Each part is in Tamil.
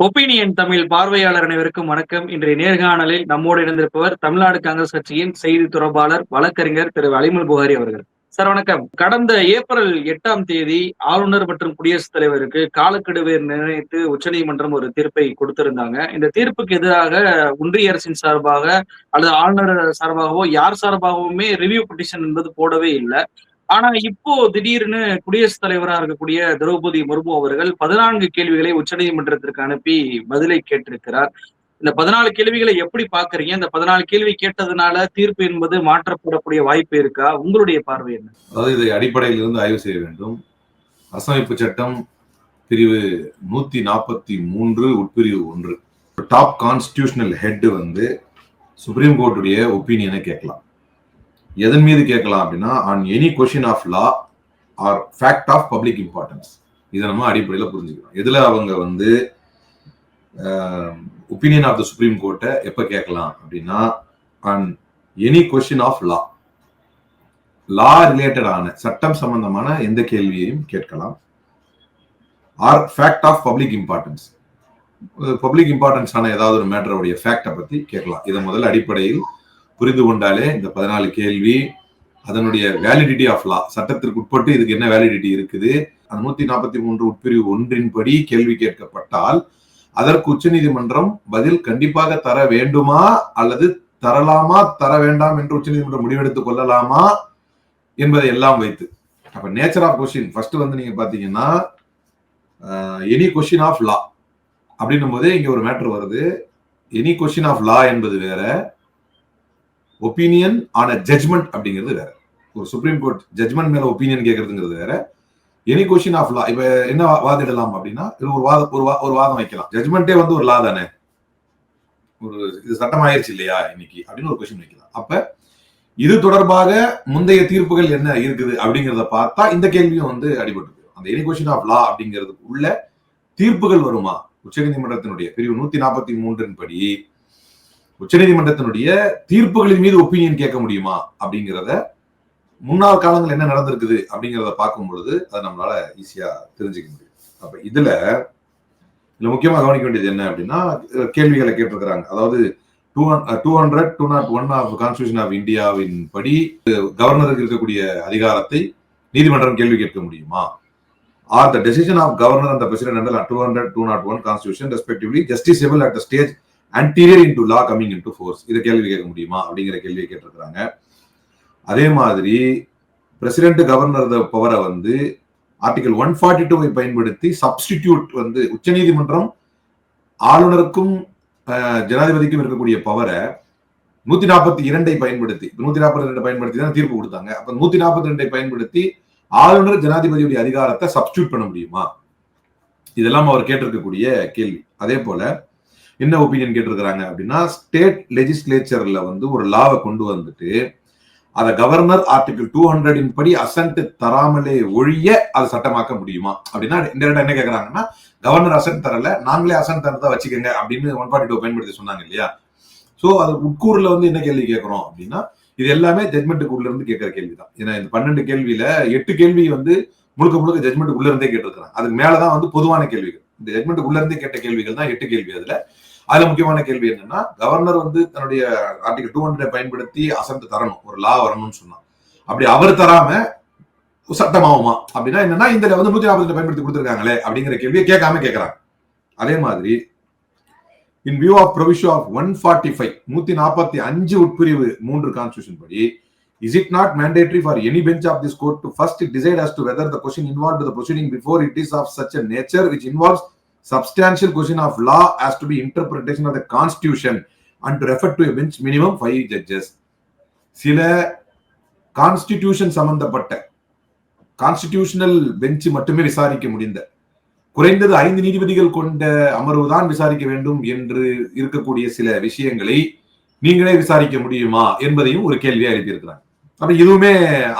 ஒப்பீனியன் தமிழ் பார்வையாளர் அனைவருக்கும் வணக்கம். இன்றைய நேர்காணலில் நம்மோடு இணைந்திருப்பவர் தமிழ்நாடு காங்கிரஸ் கட்சியின் செய்தி தொடர்பாளர் வழக்கறிஞர் திரு அலிமுல் புகாரி அவர்கள். சார் வணக்கம். கடந்த ஏப்ரல் எட்டாம் தேதி ஆளுநர் மற்றும் குடியரசுத் தலைவருக்கு காலக்கெடுவை நிர்ணயித்து உச்சநீதிமன்றம் ஒரு தீர்ப்பை கொடுத்திருந்தாங்க. இந்த தீர்ப்புக்கு எதிராக ஒன்றிய அரசின் சார்பாக அல்லது ஆளுநர் சார்பாகவோ யார் சார்பாகவுமே ரிவ்யூ பெட்டிஷன் என்பது போடவே இல்லை. ஆனா இப்போ திடீர்னு குடியரசுத் தலைவராக இருக்கக்கூடிய திரௌபதி முர்மு அவர்கள் பதினான்கு கேள்விகளை உச்சநீதிமன்றத்திற்கு அனுப்பி பதிலை கேட்டிருக்கிறார். இந்த பதினாலு கேள்விகளை எப்படி பாக்குறீங்க இந்த பதினாலு கேள்வி கேட்டதுனால தீர்ப்பு என்பது மாற்றப்படக்கூடிய வாய்ப்பு இருக்கா? உங்களுடைய பார்வை என்ன? அதாவது இதை அடிப்படையில் இருந்து ஆய்வு செய்ய வேண்டும். அரசமைப்பு சட்டம் பிரிவு நூத்தி நாற்பத்தி மூன்று உட்பிரிவு ஒன்று. டாப் கான்ஸ்டியூஷனல் ஹெட் வந்து சுப்ரீம் கோர்ட்டுடைய ஒப்பீனியனை கேட்கலாம். எதன் மீது கேட்கலாம் அப்படின்னா on any question of law or fact of public importance இதை நம்ம அடிப்படையில் புரிஞ்சுக்கலாம் இதில் அவங்க வந்து ஒப்பீனியன் ஆஃப் த சுப்ரீம் கோர்ட்டை எப்போ கேட்கலாம் அப்படின்னா on any question of law law ரிலேட்டடான சட்டம் சம்பந்தமான எந்த கேள்வியையும் கேட்கலாம். Or fact of public importance public இம்பார்ட்டன்ஸான ஏதாவது ஒரு மேட்டருடைய ஃபேக்டை பற்றி கேட்கலாம். இதை முதல் அடிப்படையில் புரிந்து கொண்டாலே இந்த பதினாலு கேள்வி அதனுடைய வேலிடிட்டி ஆஃப் லா சட்டத்திற்கு உட்பட்டு இதுக்கு என்ன வேலிடிட்டி இருக்குது? அந்த நூத்தி நாற்பத்தி மூன்று உட்பிரிவு ஒன்றின்படி கேள்வி கேட்கப்பட்டால் அதற்கு உச்சநீதிமன்றம் பதில் கண்டிப்பாக தர வேண்டுமா? அல்லது தரலாமா? தர வேண்டாம் என்று உச்சநீதிமன்றம் முடிவெடுத்துக் கொள்ளலாமா? என்பதை எல்லாம் வைத்து. அப்ப நேச்சர் ஆஃப் கொஸ்டின் ஃபர்ஸ்ட் வந்து நீங்க பாத்தீங்கன்னா எனி கொஸ்டின் ஆஃப் லா அப்படின்னும் போதே இங்க ஒரு மேட்ரு வருது. எனி கொஸ்டின் ஆஃப் லா என்பது வேற. ஒப்பீனியன் ஆன் அ ஜட்மெண்ட் அப்படிங்கிறது வேற. ஒரு சுப்ரீம் கோர்ட் ஜட்மெண்ட் மேல ஒப்பீனியன் கேட்கறதுங்கிறது வேற. எனி கொஸ்டின் ஆஃப் லா இப்ப என்ன வாதிடலாம் அப்படின்னா இது ஒரு வாத ஒரு ஒரு வாதம் வைக்கலாம். ஜட்மெண்ட்டே வந்து ஒரு லா தானே. ஒரு இது சட்டம் ஆயிடுச்சு இல்லையா இன்னைக்கு அப்படின்னு ஒரு கொஸ்டின் வைக்கலாம். அப்ப இது தொடர்பாக முந்தைய தீர்ப்புகள் என்ன இருக்குது அப்படிங்கிறத பார்த்தா இந்த கேள்வியும் வந்து அடிபட்டு அந்த எனி கொஸ்டின் ஆஃப் லா அப்படிங்கிறது உள்ள தீர்ப்புகள் வருமா? உச்சநீதிமன்றத்தினுடைய பிரிவு நூத்தி நாற்பத்தி மூன்றின் படி உச்சநீதிமன்றத்தினுடைய தீர்ப்புகளின் மீது ஒப்பீனியன் கேட்க முடியுமா அப்படிங்கிறத முன்னாள் காலங்கள் என்ன நடந்திருக்குது அப்படிங்கிறத பார்க்கும் பொழுது அதை நம்மளால ஈஸியா தெரிஞ்சுக்க முடியும். அப்ப இதுல இதுல முக்கியமாக கவனிக்க வேண்டியது என்ன அப்படின்னா கேள்விகளை கேட்டிருக்கிறாங்க. அதாவது two two hundred two not one of constitution of இந்தியாவின் படி கவர்னருக்கு இருக்கக்கூடிய அதிகாரத்தை நீதிமன்றம் கேள்வி கேட்க முடியுமா? Or the decision of governor அந்த president two hundred two not one constitution respectively justiciable at the stage anterior into law coming into force இதை கேள்வி கேட்க முடியுமா? அப்படிங்கிற கேள்வியை கேட்டிருக்கிறாங்க. அதே மாதிரி பிரசிடென்ட் கவர்னர் பவரை வந்து ஆர்டிகல் ஒன் ஃபார்ட்டி டூவை பயன்படுத்தி சப்ஸ்டிடியூட் வந்து உச்சநீதிமன்றம் ஆளுநருக்கும் ஜனாதிபதிக்கும் இருக்கக்கூடிய பவரை நூத்தி நாற்பத்தி இரண்டை பயன்படுத்தி நூத்தி நாற்பத்தி ரெண்டு பயன்படுத்தி தான் தீர்ப்பு கொடுத்தாங்க. அப்ப நூத்தி நாற்பத்தி ரெண்டை பயன்படுத்தி ஆளுநர் ஜனாதிபதியுடைய அதிகாரத்தை சப்ஸ்டியூட் பண்ண முடியுமா? இதெல்லாம் அவர் கேட்டிருக்கக்கூடிய கேள்வி. அதே போல என்ன ஒப்பீனியன் கேட்டிருக்கிறாங்க அப்படின்னா ஸ்டேட் லெஜிஸ்லேச்சர்ல வந்து ஒரு லாவை கொண்டு வந்துட்டு அதை கவர்னர் ஆர்டிகிள் டூ ஹண்ட்ரடின் படி அசன்ட் தராமலே ஒழிய அதை சட்டமாக்க முடியுமா? அப்படின்னா இந்த என்ன கேட்கறாங்கன்னா கவர்னர் அசன்ட் தரல நாங்களே அசன்ட் தரதான் வச்சுக்கோங்க அப்படின்னு ஒன் ஃபார்ட்டி டூ பயன்படுத்தி சொன்னாங்க இல்லையா? சோ அது உட்கூர்ல வந்து என்ன கேள்வி கேட்கிறோம் அப்படின்னா இது எல்லாமே ஜட்மெண்ட்டுக்கு உள்ள இருந்து கேட்கிற கேள்வி தான் ஏன்னா இந்த பன்னெண்டு கேள்வியில எட்டு கேள்வி வந்து முழுக்க முழுக்க ஜட்மெண்ட் உள்ள இருந்தே கேட்டிருக்கிறாங்க. அதுக்கு மேலதான் வந்து பொதுவான கேள்விகள். இந்த ஜட்மெண்ட் உள்ள இருந்தே கேட்ட கேள்விகள் தான் எட்டு கேள்வி அதுல. அதுல முக்கியமான கேள்வி என்னன்னா கவர்னர் வந்து தன்னுடைய ஆர்டிகல் டூ ஹண்ட்ரட் பயன்படுத்தி அசன்ட் தரணும் ஒரு லா வரணும்னு சொன்னா அப்படி அவர் தராம சட்டமாகுமா? அப்படின்னா என்னன்னா இந்த வந்து நூத்தி நாற்பத்தி பயன்படுத்தி கொடுத்துருக்காங்களே அப்படிங்கிற கேள்வியை கேட்காம கேட்கறாங்க. அதே மாதிரி in view of provision of one forty five நூத்தி நாற்பத்தி அஞ்சு உட்பிரிவு மூன்று கான்ஸ்டியூஷன் படி is it not mandatory for any bench of this court to first decide as to whether the question involve the proceeding before it is of such a nature which substantial question of law as to be interpretation of the constitution and to refer to a bench minimum five judges. சில கான்ஸ்டிடியூஷன் சம்பந்தப்பட்ட கான்ஸ்டிடியூஷனல் பெஞ்ச் மட்டுமே விசாரிக்க முடிந்த குறைந்தது ஐந்து நீதிபதிகள் கொண்ட அமர்வுதான் விசாரிக்க வேண்டும் என்று இருக்கக்கூடிய சில விஷயங்களை நீங்களே விசாரிக்க முடியுமா என்பதையும் ஒரு கேள்வியா எழுப்பியிருக்கிறாங்க. அப்ப இதுவுமே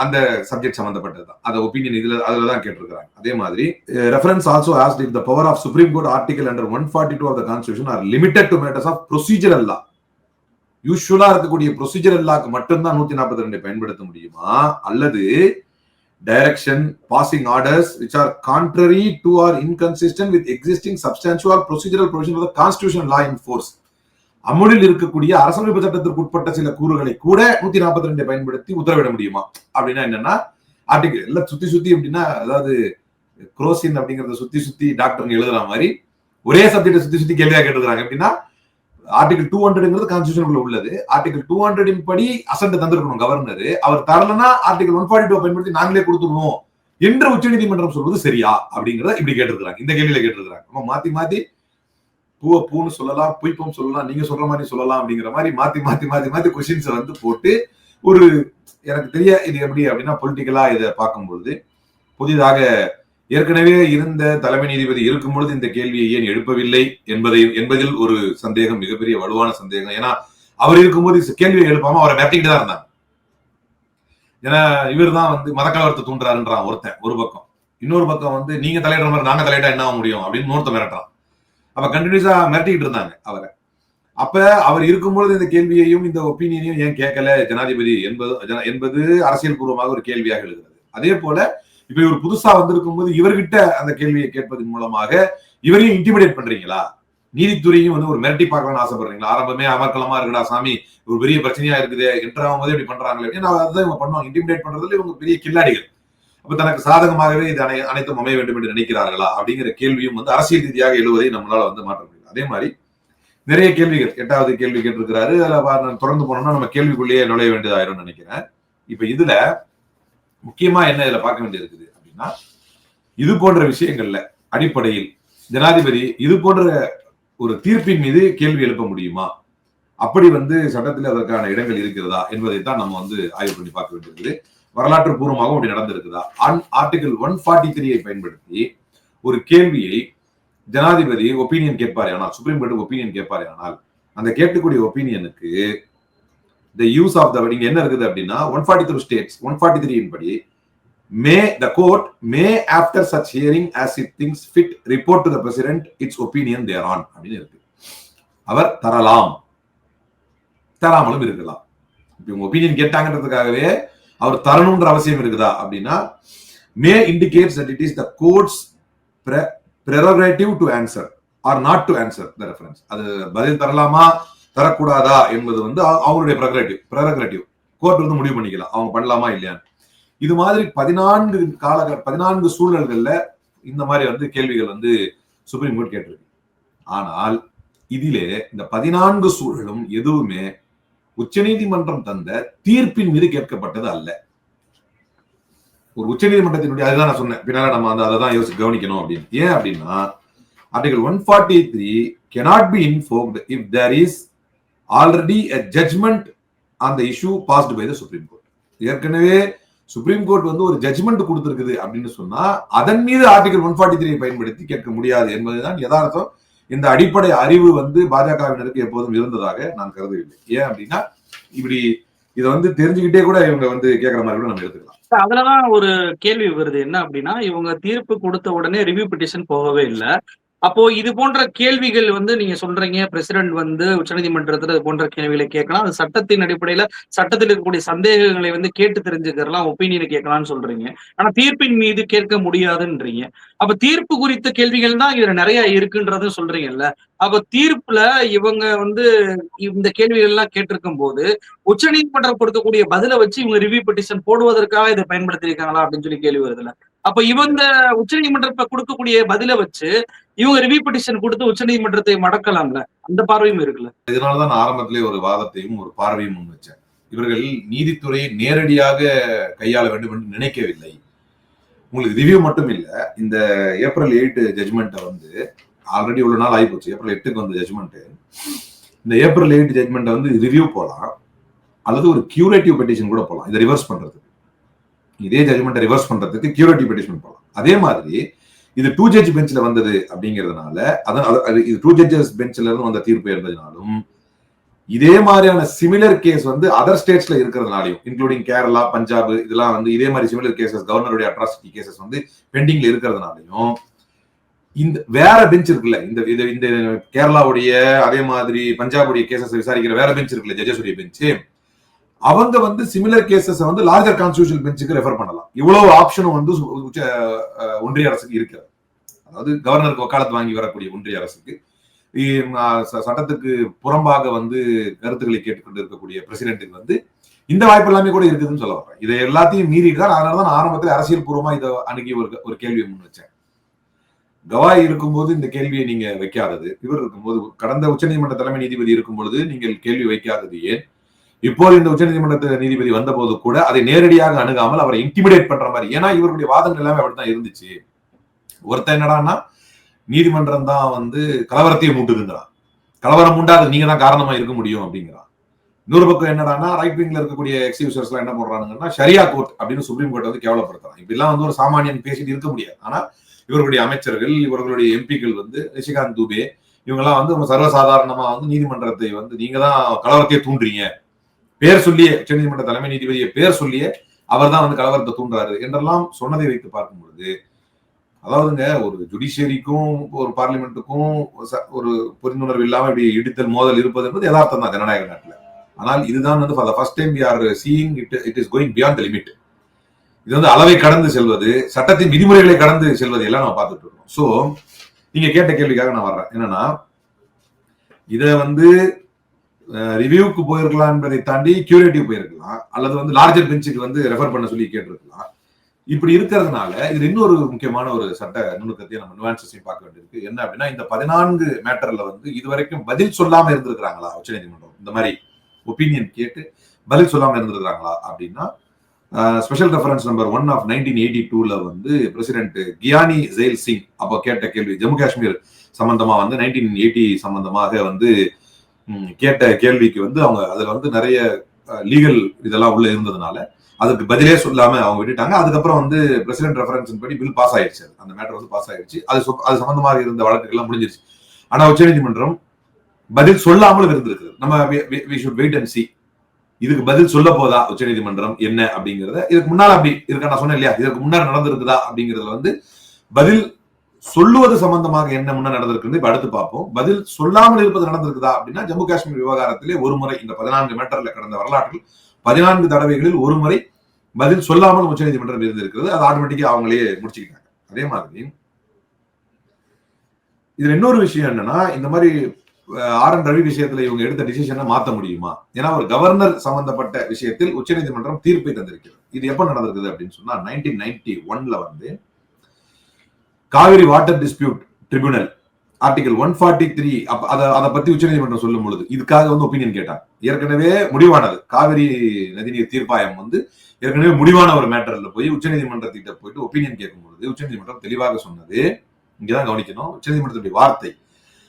அந்த சப்ஜெக்ட் சம்பந்தப்பட்டது தான் அதை ஒப்பீனியன் இதுல அதுல தான் கேட்டிருக்கிறாங்க. அதே மாதிரி reference also asked if the power of Supreme Court article under one forty two of the constitution are limited to matters of procedural law யூஸ்வலா இருக்கக்கூடிய ப்ரொசீஜரல் லாக்கு மட்டும்தான் நூத்தி நாற்பத்தி ரெண்டு பயன்படுத்த முடியுமா? அல்லது direction passing orders which are contrary to or inconsistent with existing substantial procedural provision of constitution law in force அமுலில் இருக்கக்கூடிய அரசமைப்பு சட்டத்திற்கு உட்பட்ட சில கூறுகளை கூட நூத்தி நாற்பத்தி ரெண்டை பயன்படுத்தி உத்தரவிட முடியுமா? அப்படின்னா என்னன்னா ஆர்டிகல் எல்லாம் சுத்தி சுத்தி அப்படின்னா அதாவது குரோசின் அப்படிங்கறத சுத்தி சுத்தி டாக்டர் எழுதுற மாதிரி ஒரே சப்ஜெக்ட் சுத்தி சுத்தி கேள்வியா கேட்டுக்கிறாங்க அப்படின்னா ஆர்டிகல் டூ ஹண்ட்ரட்ங்கிறது கான்ஸ்டியூஷனுக்குள்ள உள்ளது. ஆர்டிகல் டூ ஹண்ட்ரடின் படி அசண்ட் தந்திருக்கணும் கவர்னர் அவர் தரலன்னா ஆர்டிகல் ஒன் ஃபார்ட்டி டூ பயன்படுத்தி நாங்களே கொடுத்துருவோம் என்று உச்சநீதிமன்றம் சொல்வது சரியா? அப்படிங்கறத இப்படி கேட்டிருக்கிறாங்க. இந்த கேள்வியில கேட்டிருக்கிறாங்க. நம்ம மாத்தி மாத்தி பூவை பூன்னு சொல்லலாம் புய்ப்பம் சொல்லலாம் நீங்க சொல்ற மாதிரி சொல்லலாம் அப்படிங்கிற மாதிரி மாத்தி மாத்தி மாத்தி மாத்தி கொஸ்டின்ஸை வந்து போட்டு ஒரு எனக்கு தெரிய இது எப்படி அப்படின்னா பொலிட்டிக்கலா இதை பார்க்கும்பொழுது புதிதாக ஏற்கனவே இருந்த தலைமை நீதிபதி இருக்கும் பொழுது இந்த கேள்வியை ஏன் எழுப்பவில்லை என்பதை என்பதில் ஒரு சந்தேகம் மிகப்பெரிய வலுவான சந்தேகம். ஏன்னா அவர் இருக்கும்போது கேள்வியை எழுப்பாம அவரை மிரட்டிக்கிட்டு தான் இருந்தாங்க. ஏன்னா இவர் தான் வந்து மதக்கலவரத்தை தூண்டுறாருன்றான் ஒருத்தன் ஒரு பக்கம். இன்னொரு பக்கம் வந்து நீங்க தலையிடுற மாதிரி நாங்க தலையிட்டா என்ன ஆக முடியும்? அப்படின்னு இன்னொருத்த மிரட்டுறான். அப்ப கண்டினியூஸா மிரட்டிக்கிட்டு இருந்தாங்க அவரை. அப்ப அவர் இருக்கும்பொழுது இந்த கேள்வியையும் இந்த ஒப்பீனியனையும் ஏன் கேட்கல? ஜனாதிபதி என்பது என்பது அரசியல் பூர்வமாக ஒரு கேள்வியாக எழுகிறது. அதே போல இப்ப இவர் புதுசா வந்திருக்கும் போது இவர்கிட்ட அந்த கேள்வியை கேட்பதன் மூலமாக இவரையும் இன்டிமிடேட் பண்றீங்களா? நீதித்துறையும் வந்து ஒரு மிரட்டி பார்க்கலாம்னு ஆசைப்படுறீங்களா? ஆரம்பமே அமர்க்கலமா இருக்குடா சாமி ஒரு பெரிய பிரச்சனையா இருக்குது என்ட்ராகும் போது இப்படி பண்றாங்களே ஏன்னா அதுதான் இவங்க பண்ணுவாங்க. இன்டிமிடேட் பண்றதுல இவங்க பெரிய கில்லாடிகள். அப்ப தனக்கு சாதகமாகவே இது அனை அனைத்தும் அமைய வேண்டும் என்று நினைக்கிறார்களா அப்படிங்கிற கேள்வியும் வந்து அரசியல் ரீதியாக எழுவதை நம்மளால வந்து மாற்ற முடியும் அதே மாதிரி நிறைய கேள்விகள் எட்டாவது கேள்வி கேட்டிருக்கிறாரு. அதுல தொடர்ந்து போனோம்னா நம்ம கேள்விக்குள்ளேயே நுழைய வேண்டியதாயிரும் நினைக்கிறேன். இப்ப இதுல முக்கியமா என்ன இதுல பார்க்க வேண்டியது இருக்குது அப்படின்னா இது போன்ற விஷயங்கள்ல அடிப்படையில் ஜனாதிபதி இது போன்ற ஒரு தீர்ப்பின் மீது கேள்வி எழுப்ப முடியுமா? அப்படி வந்து சட்டத்தில் அதற்கான இடங்கள் இருக்கிறதா என்பதைத்தான் நம்ம வந்து ஆய்வு பண்ணி பார்க்க வேண்டியிருக்குது. வரலாற்று பூர்வமாகவும் அப்படி நடந்திருக்குதா? அன் ஆர்டிகல் ஒன் ஃபார்ட்டி த்ரீயை பயன்படுத்தி ஒரு கேள்வியை ஜனாதிபதி ஒப்பீனியன் கேட்பார் ஆனால் சுப்ரீம் கோர்ட் ஒப்பீனியன் கேட்பாரே ஆனால் அந்த கேட்கக்கூடிய ஒப்பீனியனுக்கு த யூஸ் ஆஃப் த இங்க என்ன இருக்குது அப்படின்னா one forty three states one forty three படி may the court may after such hearing as it thinks fit report to the president its opinion thereon அப்படின்னு இருக்கு. அவர் தரலாம். தராமலும் இருக்கலாம். இப்போ உங்க ஒப்பீனியன் கேட்டாங்கன்றதுக்காகவே அவர் தரணுன்ற அவசியம் இருக்குதா அப்படின்னா may indicates that it is the court's prerogative to answer or not to answer the reference அது பதில் தரலாமா தரக்கூடாதா என்பது வந்து அவ- அவருடைய ப்ரெரகேட்டிவ் ப்ரெரகேட்டிவ் கோர்ட் வந்து முடிவு பண்ணிக்கலாம் அவங்க பண்ணலாமா இல்லையான்னு. இது மாதிரி பதினான்கு கால பதினான்கு சூழல்கள்ல இந்த மாதிரி வந்து கேள்விகள் வந்து சுப்ரீம் கோர்ட் கேட்டிருக்கு. ஆனால் இதிலே இந்த பதினான்கு சூழலும் எதுவுமே உச்சநீதிமன்றம் தந்த தீர்ப்பின் மீது கேட்கப்பட்டது அல்ல. ஒரு உச்சநீதிமன்றத்தினுடைய அதுதான் நான் சொன்னேன். பின்னால நம்ம அந்த அதை தான் யோசி கவனிக்கணும் அப்படின்னு. ஏன் அப்படின்னா article one forty three cannot be informed if there is already a judgement அந்த the issue passed by the Supreme Court ஏற்கனவே சுப்ரீம் கோர்ட் வந்து ஒரு ஜட்ஜ்மெண்ட் கொடுத்துருக்குது அப்படின்னு சொன்னா அதன் மீது ஆர்டிகல் ஒன் ஃபார்ட்டி த்ரீ பயன்படுத்தி கேட்க முடியாது என்பதுதான் யதார்த்தம். இந்த அடிப்படை அறிவு வந்து பாஜகவினருக்கு எப்போதும் இருந்ததாக நான் கருதவில்லை. ஏன் அப்படின்னா இப்படி இதை வந்து தெரிஞ்சுக்கிட்டே கூட இவங்க வந்து கேட்கற மாதிரி கூட நம்ம எடுத்துக்கலாம். அதுலதான் ஒரு கேள்வி வருது. என்ன அப்படின்னா இவங்க தீர்ப்பு கொடுத்த உடனே ரிவ்யூ பெட்டிஷன் போகவே இல்லை. அப்போ இது போன்ற கேள்விகள் வந்து நீங்க சொல்றீங்க பிரசிடென்ட் வந்து உச்சநீதிமன்றத்துல இது போன்ற கேள்விகளை கேட்கலாம். அது சட்டத்தின் அடிப்படையில சட்டத்தில் இருக்கக்கூடிய சந்தேகங்களை வந்து கேட்டு தெரிஞ்சுக்கிறலாம் ஒப்பீனியனை கேட்கலாம்னு சொல்றீங்க. ஆனா தீர்ப்பின் மீது கேட்க முடியாதுன்றீங்க. அப்ப தீர்ப்பு குறித்த கேள்விகள் தான் இதுல நிறைய இருக்குன்றதும் சொல்றீங்கல்ல. அப்ப தீர்ப்புல இவங்க வந்து இந்த கேள்விகள் எல்லாம் கேட்டிருக்கும் போது உச்சநீதிமன்றம் கொடுக்கக்கூடிய பதிலை வச்சு இவங்க ரிவ்யூ பெட்டிஷன் போடுவதற்காக இதை பயன்படுத்தியிருக்காங்களா அப்படின்னு சொல்லி கேள்வி வருதுல்ல. அப்ப இவங்க உச்சநீதிமன்றத்தை கொடுக்கக்கூடிய பதிலை வச்சு இவங்க ரிவ்யூ பெட்டிஷன் கொடுத்து உச்சநீதிமன்றத்தை மடக்கலாம்ல? அந்த பார்வையும் இருக்குல்ல? இதனாலதான் நான் ஆரம்பத்திலே ஒரு வாதத்தையும் ஒரு பார்வையும் முன் வச்சேன். இவர்கள் நீதித்துறையை நேரடியாக கையாள வேண்டும் என்று நினைக்கவில்லை. உங்களுக்கு ரிவ்யூ மட்டும் இல்ல இந்த ஏப்ரல் எயிட் ஜட்மெண்ட்டை வந்து ஆல்ரெடி இவ்வளவு நாள் ஆகிப்போச்சு ஏப்ரல் எட்டுக்கு வந்த ஜட்மெண்ட் இந்த ஏப்ரல் எயிட் ஜட்மெண்ட்டை வந்து ரிவ்யூ போலாம். அல்லது ஒரு கியூரேட்டிவ் பெட்டிஷன் கூட போலாம். இதை ரிவர்ஸ் பண்றதுக்கு. இதே ஜட்மெண்ட்டை ரிவர்ஸ் பண்றதுக்கு கியூரேட்டிவ் பெட்டிஷன் போகலாம் அதே மாதிரி இது டூ ஜட்ஜ் பெஞ்சில் வந்தது அப்படிங்கிறதுனால அதான் இது டூ ஜட்ஜஸ் பெஞ்ச்ல இருந்து வந்த தீர்ப்பு இருந்ததுனாலும் இதே மாதிரியான சிமிலர் கேஸ் வந்து அதர் ஸ்டேட்ஸ்ல இருக்கிறதுனாலையும் இன்க்ளூடிங் கேரளா பஞ்சாப் இதெல்லாம் வந்து இதே மாதிரி சிமிலர் கேசஸ் கவர்னருடைய அட்ராசிட்டி கேசஸ் வந்து பெண்டிங்ல இருக்கிறதுனாலையும் இந்த வேற பெஞ்ச் இருக்குல்ல இந்த இது இந்த கேரளாவுடைய அதே மாதிரி பஞ்சாபுடைய கேசஸ் விசாரிக்கிற வேற பெஞ்ச் இருக்குல்ல ஜட்ஜஸ் உடைய பெஞ்சு அவங்க வந்து சிமிலர் கேசஸ் வந்து லார்ஜர் கான்ஸ்டியூஷன் பெஞ்சுக்கு ரெஃபர் பண்ணலாம். இவ்வளவு ஆப்ஷனும் வந்து ஒன்றிய அரசுக்கு இருக்கிறது. அதாவது கவர்னருக்கு வக்காலத்து வாங்கி வரக்கூடிய ஒன்றிய அரசுக்கு. ச- சட்டத்துக்கு புறம்பாக வந்து கருத்துக்களை கேட்டுக்கொண்டு இருக்கக்கூடிய பிரசிடென்ட்டுக்கு வந்து இந்த வாய்ப்பு எல்லாமே கூட இருக்குதுன்னு சொல்ல வரேன். இதை எல்லாத்தையும் மீறிட்டு தான் அதனால தான் ஆரம்பத்தில் அரசியல் பூர்வமா இதை அணுகி ஒரு ஒரு கேள்வியை முன் வச்சேன். கவாய் இருக்கும்போது இந்த கேள்வியை நீங்க வைக்காதது. இவர் இருக்கும்போது கடந்த உச்சநீதிமன்ற தலைமை நீதிபதி இருக்கும் பொழுது நீங்கள் கேள்வி வைக்காதது ஏன்? இப்போது இந்த உச்சநீதிமன்ற நீதிபதி வந்தபோது கூட அதை நேரடியாக அணுகாமல் அவரை இன்டிமிடேட் பண்ற மாதிரி. ஏன்னா இவருடைய வாதங்கள் எல்லாமே அப்படித்தான் இருந்துச்சு. ஒருத்தன் என்னடான்னா நீதிமன்றம் தான் வந்து கலவரத்தையே மூட்டுதுங்கிறான். கலவரம் உண்டாது நீங்க தான் காரணமா இருக்க முடியும் அப்படிங்கிறான். இன்னொரு பக்கம் என்னடான்னா ரைட் விங்ல இருக்கக்கூடிய எக்ஸிபியூசர்ஸ் எல்லாம் என்ன பண்றாங்கன்னா ஷரியா கோர்ட் அப்படின்னு சுப்ரீம் கோர்ட் வந்து கேவலப்படுத்துறான். இப்படிலாம் வந்து ஒரு சாமானியன் பேசிட்டு இருக்க முடியாது. ஆனா இவர்களுடைய அமைச்சர்கள் இவர்களுடைய எம்பிக்கள் வந்து நிஷிகாந்த் தூபே இவங்கெல்லாம் வந்து சர்வசாதாரணமா வந்து நீதிமன்றத்தை வந்து நீங்க தான் கலவரத்தையே தூண்டுறீங்க. பேர் சொல்லியே உச்சநீதிமன்ற தலைமை நீதிபதியை பேர் சொல்லியே அவர் தான் வந்து கலவரத்தை தூண்டுறாரு என்றெல்லாம் சொன்னதை வைத்து பார்க்கும் பொழுது அதாவதுங்க ஒரு ஜுடிஷியரிக்கும் ஒரு பார்லிமெண்ட்டுக்கும் ச- ஒரு புரிந்துணர்வு இல்லாம இப்படி இடித்தல் மோதல் இருப்பது என்பது யதார்த்தம் தான் ஜனநாயக நாட்டில். ஆனால் இதுதான் வந்து for first time we are seeing it it is going beyond the limit இது வந்து அளவை கடந்து செல்வது சட்டத்தின் விதிமுறைகளை கடந்து செல்வது எல்லாம் நம்ம பார்த்துட்டு இருக்கோம். ஸோ நீங்க கேட்ட கேள்விக்காக நான் வர்றேன். என்னன்னா இதை வந்து ரிவ்யூக்கு போயிருக்கலாம் என்பதை தாண்டி கியூரேட்டிவ் போயிருக்கலாம். அல்லது வந்து லார்ஜர் பெஞ்சுக்கு வந்து ரெஃபர் பண்ண சொல்லி கேட்டிருக்கலாம். இப்படி இருக்கிறதுனால இது இன்னொரு முக்கியமான ஒரு சட்ட நுணுக்கத்தையும் நம்ம நுவான்சஸையும் பார்க்க வேண்டியிருக்கு. என்ன அப்படின்னா இந்த பதினான்கு மேட்டர்ல வந்து இதுவரைக்கும் பதில் சொல்லாம இருந்திருக்கிறாங்களா உச்சநீதிமன்றம்? இந்த மாதிரி ஒப்பீனியன் கேட்டு பதில் சொல்லாம இருந்திருக்கிறாங்களா அப்படின்னா special reference number one of nineteen eighty டூல வந்து பிரசிடென்ட் கியானி ஜெயில் சிங் அப்போ கேட்ட கேள்வி ஜம்மு காஷ்மீர் சம்பந்தமா வந்து நைன்டீன் எயிட்டி சம்பந்தமாக வந்து கேட்ட கேள்விக்கு வந்து அவங்க அதுல வந்து நிறைய லீகல் இதெல்லாம் உள்ள இருந்ததுனால அதுக்கு பதிலே சொல்லாம அவங்க விட்டுட்டாங்க. அதுக்கப்புறம் வந்து பிரசிடென்ட் ரெஃபரன்ஸ் படி பில் பாஸ் ஆயிடுச்சு அந்த மேட்டர் வந்து பாஸ் ஆயிடுச்சு அது அது சம்பந்தமாக இருந்த வழக்குகள்லாம் முடிஞ்சிருச்சு. ஆனா உச்சநீதிமன்றம் பதில் சொல்லாமல் இருந்திருக்கு நம்ம we should wait and see இதுக்கு பதில் சொல்ல போதா உச்சநீதிமன்றம் என்ன அப்படிங்கறத இதுக்கு முன்னால் அப்படி இருக்கா நான் சொன்னேன் இல்லையா? இதுக்கு முன்னாடி நடந்திருக்குதா அப்படிங்கறதுல வந்து பதில் சொல்லுவது சம்பந்தமாக என்ன முன்ன நடந்திருக்குன்னு இப்ப அடுத்து பார்ப்போம். பதில் சொல்லாமல் இருப்பது நடந்திருக்குதா அப்படின்னா ஜம்மு காஷ்மீர் விவகாரத்திலே ஒரு முறை இந்த பதினான்கு மீட்டர்ல கடந்த வரலாற்றில் பதினான்கு தடவைகளில் ஒரு முறை பதில் சொல்லாமல் உச்சநீதிமன்றம் இருந்திருக்கிறது. அது ஆட்டோமேட்டிக்கா அவங்களே முடிச்சுக்கிட்டாங்க. அதே மாதிரி இதுல இன்னொரு விஷயம் என்னன்னா இந்த மாதிரி ஆர் என் ரவி விஷயத்துல இவங்க எடுத்த டிசிஷனை மாத்த முடியுமா? ஏன்னா ஒரு கவர்னர் சம்பந்தப்பட்ட விஷயத்தில் உச்சநீதிமன்றம் தீர்ப்பை தந்திருக்கிறது. இது எப்ப நடந்திருக்குது அப்படின்னு சொன்னா நைன்டீன் நைன்டி ஒன்ல வந்து Kaveri water dispute tribunal article one forty three அதை அதை பத்தி உச்சநீதிமன்றம் சொல்லும் பொழுது இதுக்காக வந்து ஒப்பீனியன் கேட்டான் ஏற்கனவே முடிவானது. காவிரி நதிநீர் தீர்ப்பாயம் வந்து ஏற்கனவே முடிவான ஒரு மேட்டர்ல போய் உச்சநீதிமன்றத்திட்ட போயிட்டு ஒப்பீனியன் கேட்கும் பொழுது உச்சநீதிமன்றம் தெளிவாக சொன்னது. இங்கதான் கவனிக்கணும். உச்சநீதிமன்றத்துடைய வார்த்தை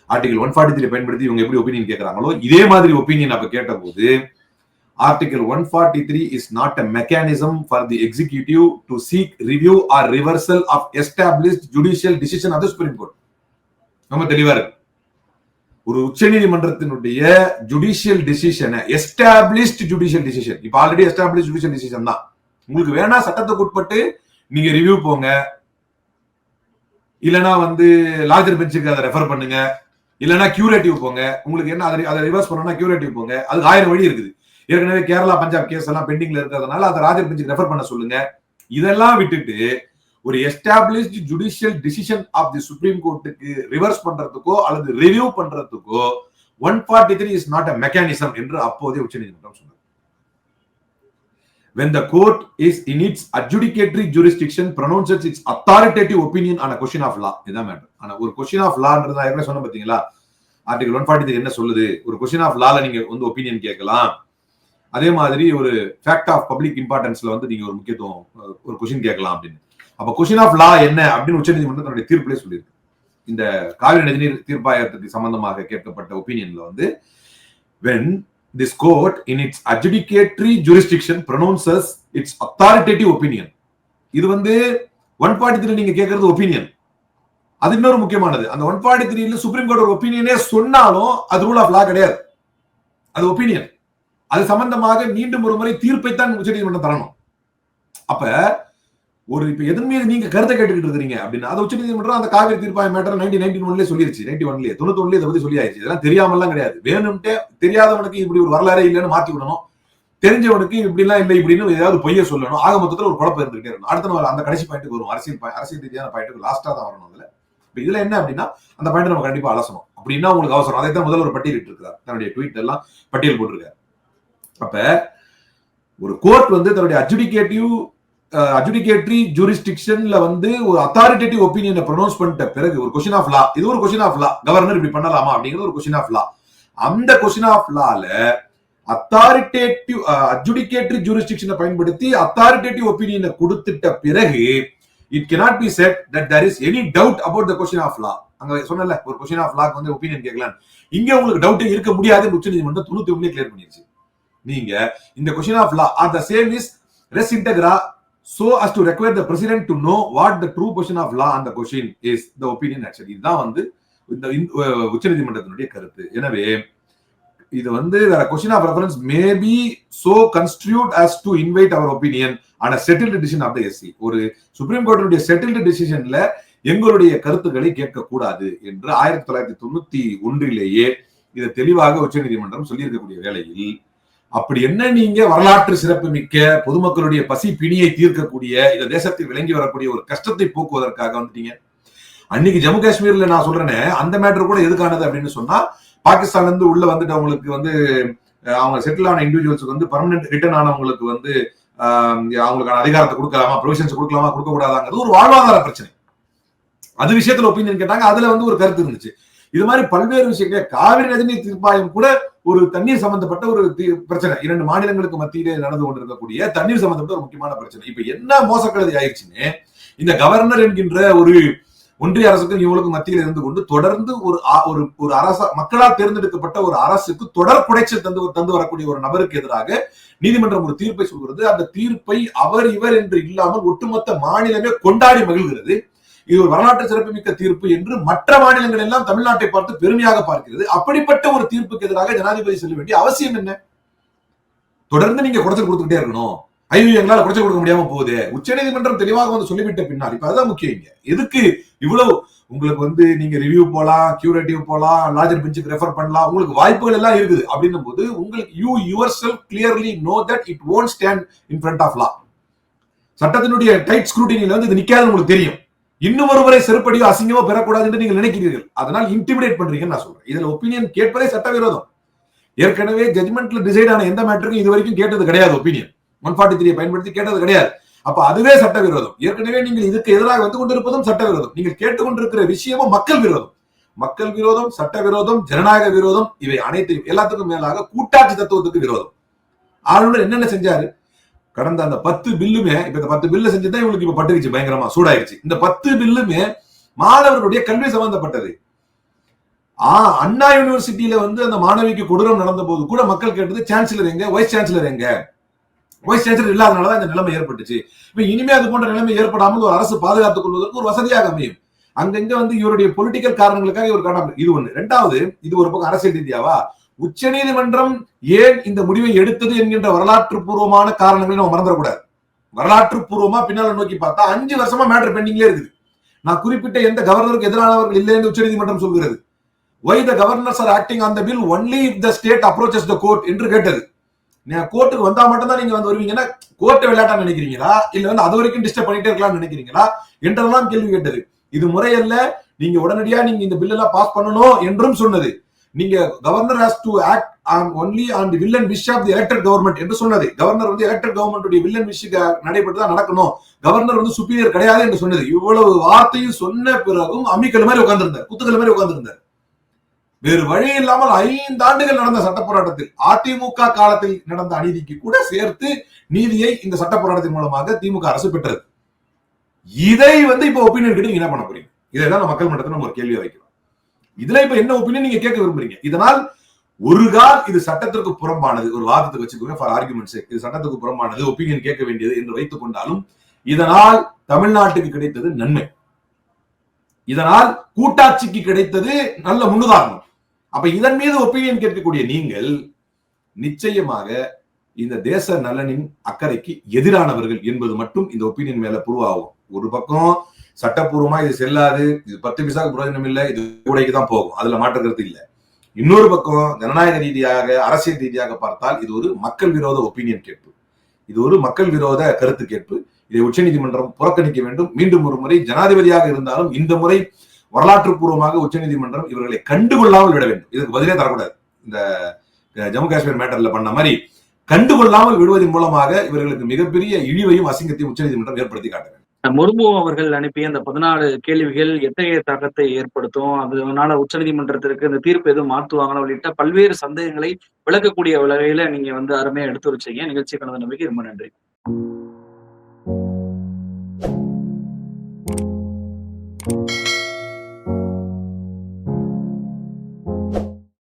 ஆர்டிகல் ஒன் ஃபார்ட்டி த்ரீ பயன்படுத்தி இவங்க எப்படி ஒப்பீனியன் கேட்கறாங்களோ இதே மாதிரி ஒப்பீனியன் அப்ப கேட்ட போது article one forty three is not a mechanism for the executive to seek review or reversal of established judicial decision of the supreme court ரொம்ப தெளிவா இருக்கு. ஒரு உச்சநீதிமன்றத்தினுடைய ஜுடிஷியல் டிசிஷனை எஸ்டாப்ளிஷ்ட் ஜுடிஷியல் டிசிஷன் இப்போ ஆல்ரெடி எஸ்டாப்ளிஷ் ஜுடிஷியல் டிசிஷன் தான். உங்களுக்கு வேணா சட்டத்துக்கு உட்பட்டு நீங்க ரிவ்யூ போங்க. இல்லனா வந்து லார்ஜர் பெஞ்சுக்கு அதை ரெஃபர் பண்ணுங்க. இல்லைன்னா கியூரேட்டிவ் போங்க. உங்களுக்கு என்ன அதை அதை ரிவர்ஸ் பண்ணணும்னா கியூரேட்டிவ் போங்க. அதுக்கு ஆயிரம் வழி இருக்குது. ஏற்கனவே கேரளா பஞ்சாப் கேஸ் எல்லாம் பெண்டிங்ல இருக்கிறதுனால அதை ராஜர் பெஞ்சுக்கு ரெஃபர் பண்ண சொல்லுங்க. இதெல்லாம் விட்டுட்டு ஒரு established judicial decision of the supreme கோர்ட்டுக்கு ரிவர்ஸ் பண்றதுக்கோ அல்லது review பண்றதுக்கோ one forty three is not a mechanism என்று அப்போதே உச்ச நீதிமன்றம் when the court is in its adjudicatory jurisdiction pronounces its authoritative opinion on a question of law. இதான் மேட்டர் ஆனா ஒரு கொஸ்டின் ஆஃப் லான்றது நான் ஏற்கனவே சொன்ன பாத்தீங்களா? ஆர்டிகல் ஒன் ஃபார்ட்டி என்ன சொல்லுது? ஒரு கொஸ்டின் ஆஃப் லால நீங்க வந்து ஒப்பீனியன் கேட்கலாம். அதே மாதிரி ஒரு ஃபேக்ட் ஆஃப் பப்ளிக் இம்பார்ட்டன்ஸ்ல வந்து நீங்க ஒரு முக்கியத்துவம் ஒரு கொஸ்டின் கேட்கலாம் அப்படின்னு. அப்ப கொஸ்டின் ஆஃப் லா என்ன அப்படின்னு உச்சநீதிமன்றம் தன்னுடைய தீர்ப்பிலே சொல்லியிருக்கு. இந்த காவிரி நதிநீர் தீர்ப்பாயத்துக்கு சம்பந்தமாக கேட்கப்பட்ட ஒப்பீனியன்ல வந்து when this court in its adjudicatory jurisdiction pronounces its authoritative opinion இது வந்து ஒன் ஃபார்ட்டி த்ரீ நீங்க கேட்கறது ஒப்பீனியன் அது இன்னொரு முக்கியமானது. அந்த ஒன் ஃபார்ட்டி த்ரீல சுப்ரீம் கோர்ட் ஒரு ஒப்பீனியனே சொன்னாலும் அது ரூல் ஆஃப் லா கிடையாது. அது ஒப்பீனியன் அது சம்பந்தமாக மீண்டும் ஒரு முறை தீர்ப்பை தான் உச்சநீதிமன்றம் தரணும். அப்ப ஒரு இப்ப எதன் மீது நீங்க கருத்தை கேட்டுக்கிட்டு இருக்கிறீங்க அப்படின்னா அது உச்சநீதிமன்றம் அந்த காவிரி தீர்ப்பாய மேட்டர் நைன்டி நைன்டி ஒன்லயே சொல்லிருச்சு. நைன்டி ஒன்லயே தொண்ணூத்தி ஒன்லயே இதை பத்தி சொல்லியாச்சு. இதெல்லாம் தெரியாமலாம் கிடையாது. வேணும்ட்டே தெரியாதவனுக்கு இப்படி ஒரு வரலாறே இல்லைன்னு மாத்தி விடணும். தெரிஞ்சவனுக்கு இப்படி எல்லாம் இல்லை இப்படின்னு ஏதாவது பொய்ய சொல்லணும். ஆக மொத்தத்துல ஒரு குழப்பம் இருந்துகிட்டே இருக்கணும். அடுத்த நாள் அந்த கடைசி பாயிண்ட்டுக்கு வரும் அரசியல் அரசியல் ரீதியான பாயிண்ட்டுக்கு லாஸ்டா தான் வரணும் அதுல. இப்ப இதுல என்ன அப்படின்னா அந்த பாயிண்ட் நம்ம கண்டிப்பா அலசணும். அப்படின்னா உங்களுக்கு அவசரம். அதை தான் முதல்ல ஒரு பட்டியலிட்டு இருக்கிறார் தன்னுடைய ட்வீட் எல்லாம் பட்டியல் போட்டிருக்காரு. அப்ப ஒரு கோர்ட் வந்து தன்னுடைய அஜுடிகேட்டிவ் அஜுடிகேட்டரி ஜூரிஸ்டிக்ஷன்ல வந்து ஒரு அத்தாரிட்டேட்டிவ் ஒப்பீனியனை ப்ரொனவுன்ஸ் பண்ணிட்ட பிறகு ஒரு கொஸ்டின் ஆஃப் லா இது ஒரு கொஸ்டின் ஆஃப் லா கவர்னர் இப்படி பண்ணலாமா அப்படிங்கிறது ஒரு கொஸ்டின் ஆஃப் லா அந்த கொஸ்டின் ஆஃப் லால அத்தாரிட்டேட்டிவ் அஜுடிகேட்டரி ஜூரிஸ்டிக்ஷனை பயன்படுத்தி அத்தாரிட்டேட்டிவ் ஒப்பீனியனை கொடுத்துட்ட பிறகு it cannot be said that there is any doubt about the question of law அங்க சொன்னல ஒரு கொஸ்டின் ஆஃப் லாக்கு வந்து ஒப்பீனியன் கேட்கலாம் இங்க உங்களுக்கு டவுட் இருக்க முடியாது உச்சநீதிமன்றம் தொண்ணூத்தி ஒண்ணுல கிளியர் பண்ணிருச்சு. நீங்க இந்த question of law are the same is res integra so as to require the president to know what the true position of law அந்த question is the opinion actually இதுதான் வந்து இந்த உச்சநீதிமன்றத்தினுடைய கருத்து. எனவே இது வந்து வேற question of reference maybe so constitute as to invite our opinion on a settled decision of the ஒரு சுப்ரீம் கோர்ட்டினுடைய செட்டில்டு டிசிஷன்ல எங்களுடைய கருத்துக்களை கேட்கக்கூடாது என்று ஆயிரத்தி தொள்ளாயிரத்தி தொண்ணூத்தி ஒன்றிலேயே இதை தெளிவாக உச்சநீதிமன்றம் சொல்லியிருக்கக்கூடிய வேளையில் அப்படி என்ன நீங்க வரலாற்று சிறப்பு மிக்க பொதுமக்களுடைய பசி பிணியை தீர்க்கக்கூடிய இந்த தேசத்தில் விளங்கி வரக்கூடிய ஒரு கஷ்டத்தை போக்குவதற்காக வந்துட்டீங்க. அன்னைக்கு ஜம்மு காஷ்மீர்ல நான் சொல்றேனே அந்த மேட்டர் கூட எதுக்கானது அப்படின்னு சொன்னா பாகிஸ்தான்ல இருந்து உள்ள வந்துட்டு அவங்களுக்கு வந்து அவங்க செட்டில் ஆன இண்டிவிஜுவல்ஸுக்கு வந்து பர்மனன்ட் ரிட்டர்ன் ஆனவங்களுக்கு வந்து ஆஹ், அவங்களுக்கான அதிகாரத்தை கொடுக்கலாமா ப்ரொவிஷன்ஸ் கொடுக்கலாமா கொடுக்க கூடாதாங்கிறது ஒரு வாழ்வாதார பிரச்சனை. அது விஷயத்துல ஒப்பீனியன் கேட்டாங்க அதுல வந்து ஒரு கருத்து இருந்துச்சு. இது மாதிரி பல்வேறு விஷயங்கள் காவிரி நதிநீர் தீர்ப்பாயம் கூட ஒரு தண்ணீர் சம்பந்தப்பட்ட ஒரு தீ- பிரச்சனை. இரண்டு மாநிலங்களுக்கு மத்தியிலே நடந்து கொண்டிருக்கக்கூடிய தண்ணீர் சம்பந்தப்பட்ட ஒரு முக்கியமான பிரச்சனை. இப்ப என்ன மோசக்கழுதி ஆயிடுச்சுன்னு இந்த கவர்னர் என்கின்ற ஒரு ஒன்றிய அரசுக்கும் இவங்களுக்கும் மத்தியில் இருந்து கொண்டு தொடர்ந்து ஒரு ஒரு ஒரு அரச மக்களால் தேர்ந்தெடுக்கப்பட்ட ஒரு அரசுக்கு தொடர் குடைச்சல் தந்து தந்து வரக்கூடிய ஒரு நபருக்கு எதிராக நீதிமன்றம் ஒரு தீர்ப்பை சொல்கிறது. அந்த தீர்ப்பை அவர் இவர் என்று இல்லாமல் ஒட்டுமொத்த மாநிலமே கொண்டாடி மகிழ்கிறது. இது ஒரு வரலாற்று சிறப்புமிக்க தீர்ப்பு என்று மற்ற மாநிலங்கள் எல்லாம் தமிழ்நாட்டை பார்த்து பெருமையாக பார்க்கிறது. அப்படிப்பட்ட ஒரு தீர்ப்புக்கு எதிராக ஜனாதிபதி செல்ல வேண்டிய அவசியம் என்ன? தொடர்ந்து நீங்க குறைச்சல் கொடுத்துக்கிட்டே இருக்கணும். ஐயோ எங்களால் குறைச்சல் கொடுக்க முடியாம போகுது. உச்சநீதிமன்றம் தெளிவாக வந்து சொல்லிவிட்ட பின்னால் இப்ப அதுதான் முக்கியம் இங்க. எதுக்கு இவ்வளவு உங்களுக்கு வந்து நீங்க ரிவ்யூ போலாம் கியூரேட்டிவ் போலாம் லார்ஜர் பெஞ்சுக்கு ரெஃபர் பண்ணலாம் உங்களுக்கு வாய்ப்புகள் எல்லாம் இருக்குது அப்படின்னும் போது உங்களுக்கு you yourself clearly know that it won't stand in front of law சட்டத்தினுடைய டைட் ஸ்க்ரூட்டினில வந்து இது நிக்காது உங்களுக்கு தெரியும். இன்னும் ஒருவரை செருப்படியோ அசிங்கமோ பெறக்கூடாது என்று நீங்கள் நினைக்கிறீர்கள். அதனால் இன்டிமிடேட் பண்றீங்கன்னு நான் சொல்றேன். இதுல ஒப்பீனியன் கேட்பதே சட்டவிரோதம். ஏற்கனவே ஜட்மெண்ட்ல டிசைட் ஆன எந்த மேட்டருக்கும் இது வரைக்கும் கேட்டது கிடையாது ஒப்பீனியன் ஒன் ஃபார்ட்டி த்ரீ பயன்படுத்தி கேட்டது கிடையாது. அப்ப அதுவே சட்டவிரோதம். ஏற்கனவே நீங்கள் இதுக்கு எதிராக வந்து கொண்டிருப்பதும் சட்டவிரோதம். நீங்கள் கேட்டுக்கொண்டிருக்கிற விஷயமும் மக்கள் விரோதம். மக்கள் விரோதம் சட்ட விரோதம் ஜனநாயக விரோதம் இவை அனைத்தையும் எல்லாத்துக்கும் மேலாக கூட்டாட்சி தத்துவத்துக்கு விரோதம். ஆளுநர் என்னென்ன செஞ்சாரு? கடந்த அந்த பத்து பில்லுமே இப்ப இந்த பத்து பில்லு செஞ்சுதான் இவங்களுக்கு இப்ப பட்டுருச்சு பயங்கரமா சூடாயிருச்சு. இந்த பத்து பில்லுமே மாணவர்களுடைய கல்வி சம்பந்தப்பட்டது. ஆ அண்ணா யூனிவர்சிட்டியில வந்து அந்த மாணவிக்கு கொடூரம் நடந்த போது கூட மக்கள் கேட்டது சான்சலர் எங்க? வைஸ் சான்சலர் எங்க? வைஸ் சான்சலர் இல்லாதனாலதான் இந்த நிலைமை ஏற்பட்டுச்சு. இப்ப இனிமே அது போன்ற நிலைமை ஏற்படாமல் ஒரு அரசு பாதுகாத்துக் கொள்வதற்கு ஒரு வசதியாக அமையும். அங்கங்க வந்து இவருடைய பொலிட்டிக்கல் காரணங்களுக்காக இவர் காணாமல் இது ஒண்ணு. ரெண்டாவது இது ஒரு பக்கம் அரசியல் ரீதியாவா? உச்சநீதிமன்றம் ஏன் இந்த முடிவை எடுத்தது என்கின்ற வரலாற்று பூர்வமான காரணங்களை நம்ம மறந்துடக்கூடாது. வரலாற்று பூர்வமா பின்னால நோக்கி பார்த்தா அஞ்சு வருஷமா மேட்டர் பெண்டிங்ல இருக்குது. நான் குறிப்பிட்ட எந்த கவர்னருக்கு எதிரானவர்கள் இல்லை என்று உச்சநீதிமன்றம் சொல்கிறது. Why the governors are acting on the bill only if the state approaches the court என்று கேட்டது. நீங்க கோர்ட்டுக்கு வந்தா மட்டும் தான் நீங்க வந்து வருவீங்கன்னா கோர்ட்டை விளையாட்டா நினைக்கிறீங்களா? இல்ல வந்து அது வரைக்கும் டிஸ்டர்ப் பண்ணிட்டே இருக்கலாம்னு நினைக்கிறீங்களா? என்றெல்லாம் கேள்வி கேட்டது. இது முறையல்ல. நீங்க உடனடியா நீங்க இந்த பில் எல்லாம் பாஸ் பண்ணணும் என்றும் சொன்னது. நீங்க governor has to act on only on the will and wish of the elected government என்று சொன்னது. கவர்னர் வந்து எலக்டட் கவர்மெண்ட் வில்லன் அண்ட் நடைபெற்று தான் நடக்கணும். கவர்னர் வந்து சுப்பீரியர் கிடையாது என்று சொன்னது. இவ்வளவு வார்த்தையும் சொன்ன பிறகும் அம்மிக்கல் மாதிரி உட்கார்ந்திருந்தார் குத்துக்கல் மாதிரி உட்கார்ந்திருந்தார். வேறு வழி இல்லாமல் ஐந்து ஆண்டுகள் நடந்த சட்ட போராட்டத்தில் அதிமுக காலத்தில் நடந்த அநீதிக்கு கூட சேர்த்து நீதியை இந்த சட்ட போராட்டத்தின் மூலமாக திமுக அரசு பெற்றது. இதை வந்து இப்ப ஒப்பீனியன் கிட்ட நீங்க என்ன பண்ண போறீங்க? இதைதான் நம்ம மக்கள் மன்றத்தில் நம்ம ஒரு கேள்வியை வைக்கிறோம். இதுல இப்ப என்ன ஒப்பீனியன் நீங்க கேட்க விரும்புறீங்க? இதனால் ஒரு கால் இது சட்டத்திற்கு புறம்பானது ஒரு வாதத்துக்கு வச்சுக்கோங்க ஃபார் ஆர்குமெண்ட்ஸ் இது சட்டத்துக்கு புறம்பானது ஒப்பீனியன் கேட்க வேண்டியது என்று வைத்துக் கொண்டாலும் இதனால் தமிழ்நாட்டுக்கு கிடைத்தது நன்மை. இதனால் கூட்டாட்சிக்கு கிடைத்தது நல்ல முன்னுதாரணம். அப்ப இதன் மீது ஒப்பீனியன் கேட்கக்கூடிய நீங்கள் நிச்சயமாக இந்த தேச நலனின் அக்கறைக்கு எதிரானவர்கள் என்பது மட்டும் இந்த ஒப்பீனியன் மேல புருவாகும் ஒரு பக்கம் சட்டப்பூர்வமா இது செல்லாது இது பத்து பைசாக்கு பிரயோஜனம் இல்லை இது கூடைக்கு தான் போகும். அதுல மாற்றுக்கிறது இல்லை. இன்னொரு பக்கம் ஜனநாயக ரீதியாக அரசியல் ரீதியாக பார்த்தால் இது ஒரு மக்கள் விரோத ஒப்பீனியன் கேட்பு. இது ஒரு மக்கள் விரோத கருத்து கேட்பு. இதை உச்சநீதிமன்றம் புறக்கணிக்க வேண்டும். மீண்டும் ஒரு முறை ஜனாதிபதியாக இருந்தாலும் இந்த முறை வரலாற்று பூர்வமாக உச்சநீதிமன்றம் இவர்களை கண்டுகொள்ளாமல் விட வேண்டும். இதுக்கு பதிலே தரக்கூடாது. இந்த ஜம்மு காஷ்மீர் மேட்டர்ல பண்ண மாதிரி கண்டுகொள்ளாமல் விடுவதன் மூலமாக இவர்களுக்கு மிகப்பெரிய இழிவையும் அசிங்கத்தையும் உச்சநீதிமன்றம் ஏற்படுத்தி காட்டுங்க முர்மு அவர்கள் அனுப்பிய அந்த பதினாலு கேள்விகள் எத்தகைய தாக்கத்தை ஏற்படுத்தும்? அதனால உச்சநீதிமன்றத்திற்கு இந்த தீர்ப்பு எதுவும் மாற்றுவாங்களா உள்ளிட்ட பல்வேறு சந்தேகங்களை விளக்கக்கூடிய வகையில நீங்க வந்து அருமையா எடுத்து வச்சீங்க. நிகழ்ச்சி கலந்த நம்பிக்கை ரொம்ப நன்றி.